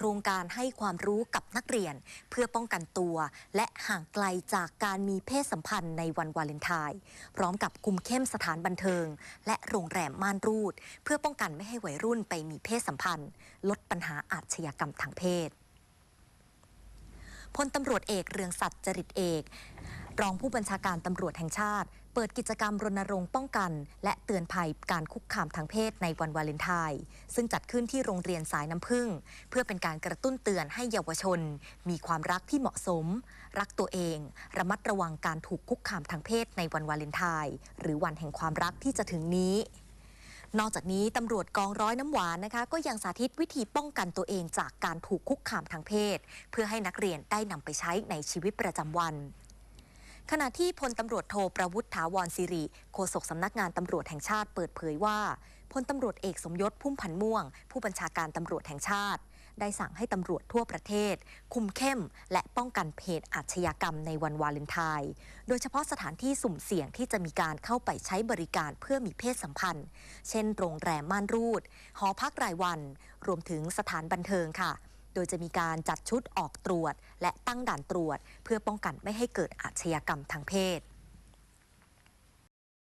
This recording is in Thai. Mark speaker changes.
Speaker 1: ครงการให้ความรู้กับนักเรียน เพื่อป้องกันตัว และห่างไกลจากการมีเพศสัมพันธ์ในวันวาเลนไทน์พร้อมกับคุมเข้มสถานบันเทิง และโรงแรมม่านรูด เพื่อป้องกันไม่ให้วัยรุ่นไปมีเพศสัมพันธ์ ลดปัญหาอาชญากรรมทางเพศพลตำรวจเอกเรืองศักดิ์จริตเอก รองผู้บัญชาการตำรวจแห่งชาติ เปิดกิจกรรมรณรงค์ป้องกัน และเตือนภัยการคุกคามทางเพศในวันวาเลนไทน์ซึ่งจัดขึ้นที่โรงเรียนสายน้ำพึ่ง เพื่อเป็นการกระตุ้นเตือนให้เยาวชน มีความรักที่เหมาะสม รักตัวเอง ระมัดระวังการถูกคุกคามทางเพศในวันวาเลนไทน์หรือวันแห่งความรักที่จะถึงนี้นอกจากนี้ตำรวจกองร้อยน้ำหวานนะคะ ก็ยังสาธิตวิธีป้องกันตัวเองจากการถูกคุกคามทางเพศ เพื่อให้นักเรียนได้นำไปใช้ในชีวิตประจำวัน ขณะที่พลตำรวจโทประวุฒิถาวรสิริโฆษกสำนักงานตำรวจแห่งชาติเปิดเผยว่าพลตำรวจเอกสมยศพุ่มพันม่วง ผู้บัญชาการตำรวจแห่งชาติ ได้สั่งให้ตำรวจทั่วประเทศ คุมเข้ม และป้องกันเพจอาชญากรรมในวันวาเลนไทน์โดยเฉพาะสถานที่สุ่มเสี่ยงที่จะมีการเข้าไปใช้บริการเพื่อมีเพศสัมพันธ์ เช่น โรงแรมม่านรูด หอพักรายวัน รวมถึงสถานบันเทิงค่ะ โดยจะมีการจัดชุดออกตรวจ และตั้งด่านตรวจ เพื่อป้องกันไม่ให้เกิดอาชญากรรมทางเพศ